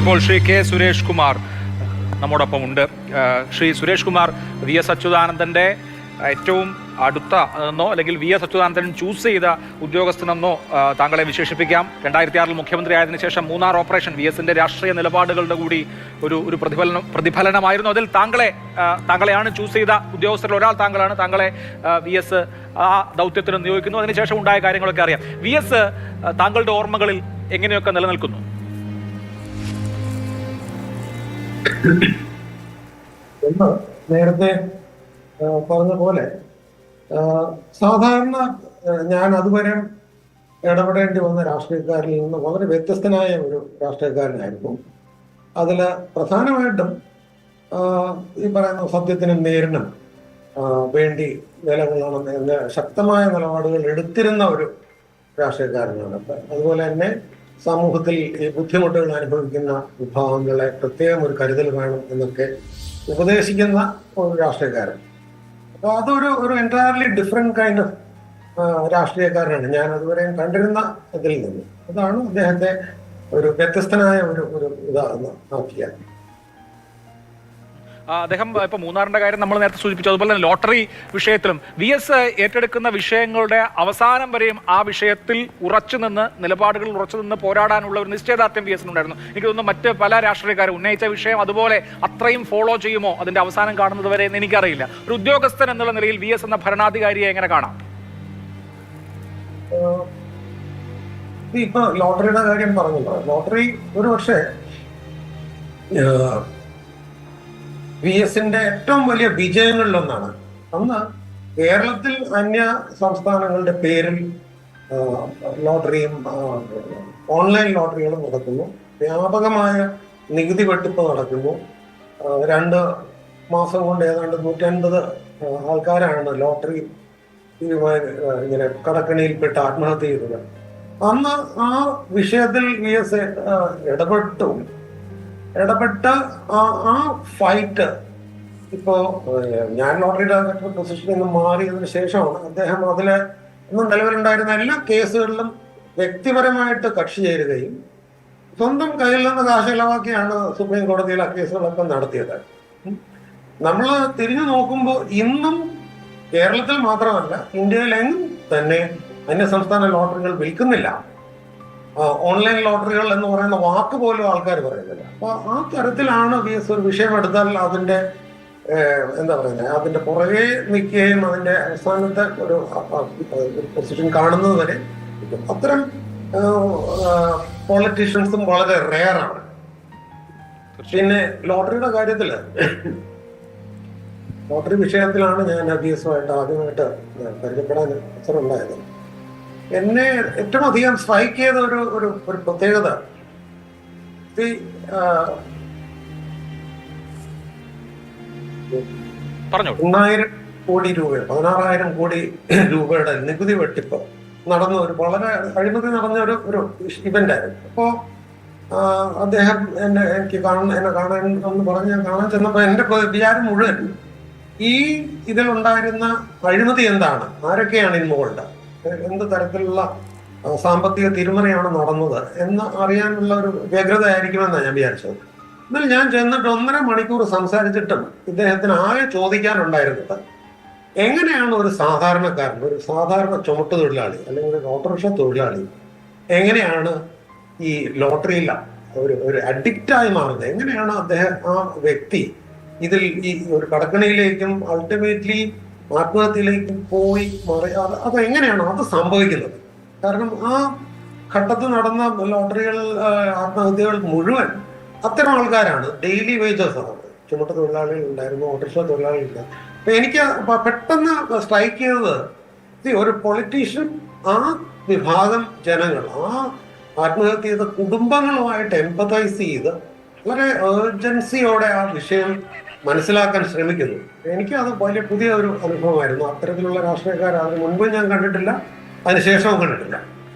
ഇപ്പോൾ ശ്രീ കെ സുരേഷ് കുമാർ നമ്മോടൊപ്പം ഉണ്ട് ശ്രീ സുരേഷ് കുമാർ വി എസ് അച്യുതാനന്ദന്റെ ഏറ്റവും അടുത്ത എന്നോ അല്ലെങ്കിൽ വി എസ് അച്യുതാനന്ദൻ ചൂസ് ചെയ്ത ഉദ്യോഗസ്ഥനെന്നോ താങ്കളെ വിശേഷിപ്പിക്കാം. രണ്ടായിരത്തി ആറിൽ മുഖ്യമന്ത്രി ആയതിനു ശേഷം മൂന്നാർ ഓപ്പറേഷൻ വി എസിന്റെ രാഷ്ട്രീയ നിലപാടുകളുടെ കൂടി ഒരു ഒരു പ്രതിഫലനം പ്രതിഫലനമായിരുന്നു. അതിൽ താങ്കളെ താങ്കളെയാണ് ചൂസ് ചെയ്ത ഉദ്യോഗസ്ഥരിൽ ഒരാൾ താങ്കളാണ്. താങ്കളെ വി എസ് ആ ദൗത്യത്തിന് നിയോഗിക്കുന്നു. അതിനുശേഷം ഉണ്ടായ കാര്യങ്ങളൊക്കെ അറിയാം. വി എസ് താങ്കളുടെ ഓർമ്മകളിൽ എങ്ങനെയൊക്കെ നിലനിൽക്കുന്നു? എന്ന് നേരത്തെ പറഞ്ഞ പോലെ. സാധാരണ ഞാൻ അതുവരെ ഇടപെടേണ്ടി വന്ന രാഷ്ട്രീയക്കാരിൽ നിന്ന് വളരെ വ്യത്യസ്തനായ ഒരു രാഷ്ട്രീയക്കാരനായിരുന്നു. അതിൽ പ്രധാനമായിട്ടും ഈ പറയുന്ന സത്യത്തിനും നേരിനും വേണ്ടി നിലകൊള്ളണം എന്ന ശക്തമായ നിലപാടുകൾ എടുത്തിരുന്ന ഒരു രാഷ്ട്രീയക്കാരനാണ്. അതുപോലെ തന്നെ സമൂഹത്തിൽ ബുദ്ധിമുട്ടുകൾ അനുഭവിക്കുന്ന വിഭാഗങ്ങളെ പ്രത്യേകം ഒരു കരുതൽ വേണം എന്നൊക്കെ ഉപദേശിക്കുന്ന ഒരു രാഷ്ട്രീയക്കാരൻ. അപ്പൊ അതൊരു ഒരു എന്റയർലി ഡിഫറെന്റ് കൈൻഡ് ഓഫ് രാഷ്ട്രീയക്കാരനാണ്. ഞാൻ അതുവരെ കണ്ടിരുന്ന ഇതിൽ നിന്ന്. അതാണ് അദ്ദേഹത്തെ ഒരു വ്യത്യസ്തനായ ഒരു ഒരു ഇതാണെന്ന് ആക്കിയത്. അദ്ദേഹം ഇപ്പൊ മൂന്നാറിന്റെ കാര്യം നമ്മൾ നേരത്തെ സൂചിപ്പിച്ചു. അതുപോലെ തന്നെ ലോട്ടറി വിഷയത്തിലും വി എസ് ഏറ്റെടുക്കുന്ന വിഷയങ്ങളുടെ അവസാനം വരെയും ആ വിഷയത്തിൽ ഉറച്ചു നിന്ന് നിലപാടുകളിൽ ഉറച്ചു നിന്ന് പോരാടാനുള്ള ഒരു നിശ്ചയദാർഢ്യം വി എസിനുണ്ടായിരുന്നു. എനിക്ക് തോന്നുന്നു മറ്റ് പല രാഷ്ട്രീയക്കാരും ഉന്നയിച്ച വിഷയം അതുപോലെ അത്രയും ഫോളോ ചെയ്യുമോ അതിന്റെ അവസാനം കാണുന്നത് വരെ എന്ന് എനിക്കറിയില്ല. ഒരു ഉദ്യോഗസ്ഥൻ എന്നുള്ള നിലയിൽ വി എസ് എന്ന ഭരണാധികാരിയെ എങ്ങനെ കാണാം? ഇപ്പൊ ലോട്ടറിയുടെ കാര്യം പറഞ്ഞല്ലോ. ലോട്ടറി ഒരു പക്ഷേ വി എസിന്റെ ഏറ്റവും വലിയ വിജയങ്ങളിലൊന്നാണ്. അന്ന് കേരളത്തിൽ അന്യ സംസ്ഥാനങ്ങളുടെ പേരിൽ ലോട്ടറിയും ഓൺലൈൻ ലോട്ടറികളും നടക്കുന്നു. വ്യാപകമായ നികുതി വെട്ടിപ്പ് നടക്കുന്നു. രണ്ട് മാസം കൊണ്ട് ഏതാണ്ട് നൂറ്റൻപത് ആൾക്കാരാണ് ലോട്ടറി ഇങ്ങനെ കടക്കണിയിൽപ്പെട്ട് ആത്മഹത്യ ചെയ്തത്. അന്ന് ആ വിഷയത്തിൽ വി എസ് ഇടപെട്ടു. ഇടപെട്ട ആ ഫൈറ്റ് ഇപ്പോ ഞാൻ ലോട്ടറി ഡയറക്ടർ പൊസിഷനിൽ നിന്ന് മാറിയതിനു ശേഷമാണ് അദ്ദേഹം അതിൽ ഇന്ന് നിലവിലുണ്ടായിരുന്ന എല്ലാ കേസുകളിലും വ്യക്തിപരമായിട്ട് കക്ഷി ചേരുകയും സ്വന്തം കയ്യിൽ നിന്ന് കാശ് സുപ്രീം കോടതിയിൽ ആ കേസുകളൊക്കെ നടത്തിയത്. നമ്മൾ തിരിഞ്ഞു നോക്കുമ്പോൾ ഇന്നും കേരളത്തിൽ മാത്രമല്ല ഇന്ത്യയിലെങ്ങും തന്നെ അന്യസംസ്ഥാന ലോട്ടറികൾ വിൽക്കുന്നില്ല. ഓൺലൈൻ ലോട്ടറികൾ എന്ന് പറയുന്ന വാക്ക് പോലും ആൾക്കാർ പറയുന്നില്ല അപ്പൊ ആ തരത്തിലാണ് വി എസ് ഒരു വിഷയം എടുത്താൽ അതിന്റെ എന്താ പറയുന്നത് അതിന്റെ പുറകെ നിൽക്കുകയും അതിന്റെ അവസാനത്തെ ഒരു പൊസിഷൻ കാണുന്നത് വരെ. അത്തരം പൊളിറ്റീഷ്യൻസും വളരെ റെയറാണ് പിന്നെ ലോട്ടറിയുടെ കാര്യത്തിൽ ലോട്ടറി വിഷയത്തിലാണ് ഞാൻ ബി എസുമായിട്ട് ആദ്യമായിട്ട് പരിചയപ്പെടാൻ അവസരം ഉണ്ടായത് എന്നെ ഏറ്റവും അധികം സ്ട്രൈക്ക് ചെയ്ത ഒരു ഒരു ഒരു പ്രത്യേകത. എണ്ണായിരം കോടി രൂപ പതിനാറായിരം കോടി രൂപയുടെ നികുതി വെട്ടിപ്പ് നടന്ന ഒരു വളരെ അഴിമതി നടന്ന ഒരു ഒരു ഇവന്റ് ആയിരുന്നു അപ്പോ അദ്ദേഹം എന്നെ എനിക്ക് കാണാൻ എന്നെ കാണാൻ എന്ന് പറഞ്ഞ് ഞാൻ കാണാൻ ചെന്നപ്പോ എന്റെ വിചാരം മുഴുവൻ ഈ ഇതിലുണ്ടായിരുന്ന അഴിമതി എന്താണ്? ആരൊക്കെയാണ് ഇൻവോൾവ് എന്ത് തരത്തിലുള്ള സാമ്പത്തിക തിരുമറയാണ് നടന്നത് എന്ന് അറിയാനുള്ള ഒരു വ്യഗ്രത ആയിരിക്കുമെന്നാണ് ഞാൻ വിചാരിച്ചത്. എന്നാൽ ഞാൻ ചെന്നിട്ട് ഒന്നര മണിക്കൂർ സംസാരിച്ചിട്ടും ഇദ്ദേഹത്തിന് ആകെ ചോദിക്കാനുണ്ടായിരുന്നത് എങ്ങനെയാണ് ഒരു സാധാരണക്കാരൻ ഒരു സാധാരണ ചുമട്ട് തൊഴിലാളി അല്ലെങ്കിൽ ഒരു ഓട്ടോറിക്ഷ തൊഴിലാളി എങ്ങനെയാണ് ഈ ലോട്ടറിയിൽ ഒരു ഒരു അഡിക്റ്റായി മാറുന്നത്? എങ്ങനെയാണ് അദ്ദേഹം ആ വ്യക്തി ഇതിൽ ഈ ഒരു കടക്കണിയിലേക്കും അൾട്ടിമേറ്റ്ലി ആത്മഹത്യയിലേക്കും പോയി മാറി. അത് അത് സംഭവിക്കുന്നത്. കാരണം ആ ഘട്ടത്തിൽ നടന്ന ലോട്ടറികൾ ആത്മഹത്യകൾ മുഴുവൻ അത്തരം ആൾക്കാരാണ്. ഡെയിലി വേജസ് ആണ് ചുമട്ട തൊഴിലാളികൾ ഉണ്ടായിരുന്നു ഓട്ടോറിക്ഷ ഉണ്ടായിരുന്നു അപ്പൊ എനിക്ക് പെട്ടെന്ന് സ്ട്രൈക്ക് ചെയ്തത് ഒരു പൊളിറ്റീഷ്യൻ ആ വിഭാഗം ജനങ്ങൾ ആ ആത്മഹത്യ ചെയ്ത കുടുംബങ്ങളുമായിട്ട് എംപതൈസ് ചെയ്ത് വളരെ ഏർജൻസിയോടെ ആ വിഷയം മനസ്സിലാക്കാൻ ശ്രമിക്കുന്നു. എനിക്ക് അത് വലിയ പുതിയ ഒരു അനുഭവമായിരുന്നു. അത്തരത്തിലുള്ള രാഷ്ട്രീയക്കാർ അതിന് മുൻപ് ഞാൻ കണ്ടിട്ടില്ല അതിനുശേഷവും കണ്ടിട്ടില്ല.